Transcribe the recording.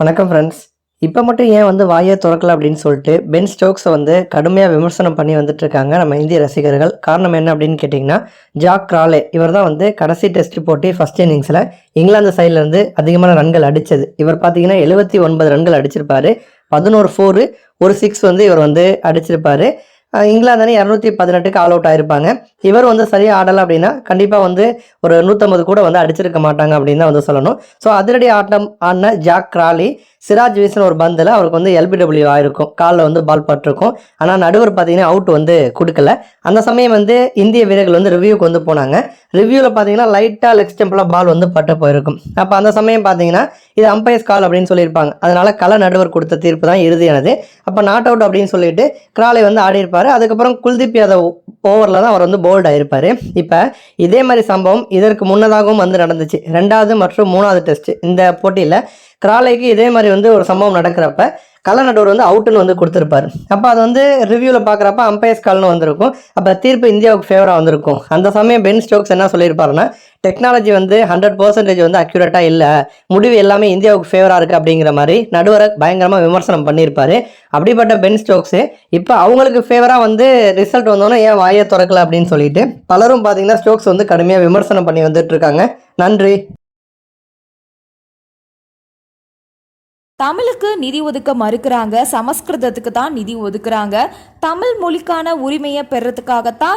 வணக்கம் ஃப்ரெண்ட்ஸ் இப்போ மட்டும் ஏன் வந்து வாயை திறக்கல அப்படின்னு சொல்லிட்டு பென் ஸ்டோக்ஸை வந்து கடுமையாக விமர்சனம் பண்ணி வந்துட்டு இருக்காங்க நம்ம இந்திய ரசிகர்கள். காரணம் என்ன அப்படின்னு கேட்டிங்கன்னா ஜாக் கிராலே இவர் தான் வந்து கடைசி டெஸ்ட் போட்டி ஃபஸ்ட் இன்னிங்ஸில் இங்கிலாந்து சைட்லேருந்து அதிகமான ரன்கள் அடித்தது இவர் பார்த்தீங்கன்னா எழுபத்தி ஒன்பது ரன்கள் அடிச்சிருப்பாரு. பதினோரு ஃபோரு ஒரு சிக்ஸ் வந்து இவர் வந்து அடிச்சிருப்பாரு. இங்கிலாந்து அணி இரநூத்தி பதினெட்டுக்கு ஆல் அவுட் ஆயிருப்பாங்க. இவர் வந்து சரியாக ஆடலை அப்படின்னா கண்டிப்பாக வந்து ஒரு நூற்றம்பது கூட வந்து அடிச்சிருக்க மாட்டாங்க அப்படின்னு தான் வந்து சொல்லணும். ஸோ அதிரடி ஆட்டம் ஆடின ஜாக் கிராலி சிராஜ் வீசின ஒரு பந்தில் அவருக்கு வந்து எல்பிடபிள்யூ ஆயிருக்கும். காலில் வந்து பால் பட்டிருக்கும். ஆனால் நடுவர் பார்த்தீங்கன்னா அவுட் வந்து கொடுக்கல. அந்த சமயம் வந்து இந்திய வீரர்கள் வந்து ரிவ்யூக்கு வந்து போனாங்க. ரிவ்யூவில் பார்த்தீங்கன்னா லைட்டாக லெக் ஸ்டெம்பில் பால் வந்து பட்டு போயிருக்கும். அப்போ அந்த சமயம் பார்த்தீங்கன்னா இது அம்பையர்ஸ் கால் அப்படின்னு சொல்லியிருப்பாங்க. அதனால கள நடுவர் கொடுத்த தீர்ப்பு தான் இறுதியானது அப்போ நாட் அவுட் அப்படின்னு சொல்லிட்டு கிராலை வந்து ஆடி அதுக்கப்புறம் குல்தீப் யாதவ் ஓவரில் தான் அவர் வந்து போல்ட் ஆகிருப்பார் இப்போ இதே மாதிரி சம்பவம் இதற்கு முன்னதாகவும் வந்து நடந்துச்சு. ரெண்டாவது மற்றும் மூணாவது டெஸ்ட் இந்த போட்டியில் கிராலைக்கு இதே மாதிரி வந்து ஒரு சம்பவம் நடக்கிறப்ப கலர் நடுவர் வந்து அவுட்டுன்னு வந்து கொடுத்துருப்பாரு. அப்போ அது வந்து ரிவ்யூவில் பார்க்குறப்ப அம்பையர்ஸ் கால்னு வந்திருக்கும். அப்போ தீர்ப்பு இந்தியாவுக்கு ஃபேவராக வந்திருக்கும். அந்த சமயம் பென் ஸ்டோக்ஸ் என்ன சொல்லியிருப்பாருன்னா டெக்னாலஜி வந்து ஹண்ட்ரட் பர்சன்டேஜ் வந்து அக்யூரேட்டாக இல்லை. முடிவு எல்லாமே இந்தியாவுக்கு ஃபேவராக இருக்குது அப்படிங்கிற மாதிரி நடுவரை பயங்கரமாக விமர்சனம் பண்ணியிருப்பாரு. அப்படிப்பட்ட பென் ஸ்டோக்ஸு இப்போ அவங்களுக்கு ஃபேவராக வந்து ரிசல்ட் வந்தோன்னே ஏன் வாயை திறக்கல அப்படின்னு சொல்லிட்டு பலரும் பார்த்தீங்கன்னா ஸ்டோக்ஸ் வந்து கடுமையாக விமர்சனம் பண்ணி வந்துட்டு இருக்காங்க. நன்றி. தமிழுக்கு நிதி ஒதுக்க மறுக்கிறாங்க சமஸ்கிருதத்துக்கு தான் நிதி ஒதுக்குறாங்க. தமிழ் மொழிக்கான உரிமையை பெறத்துக்காகத்தான்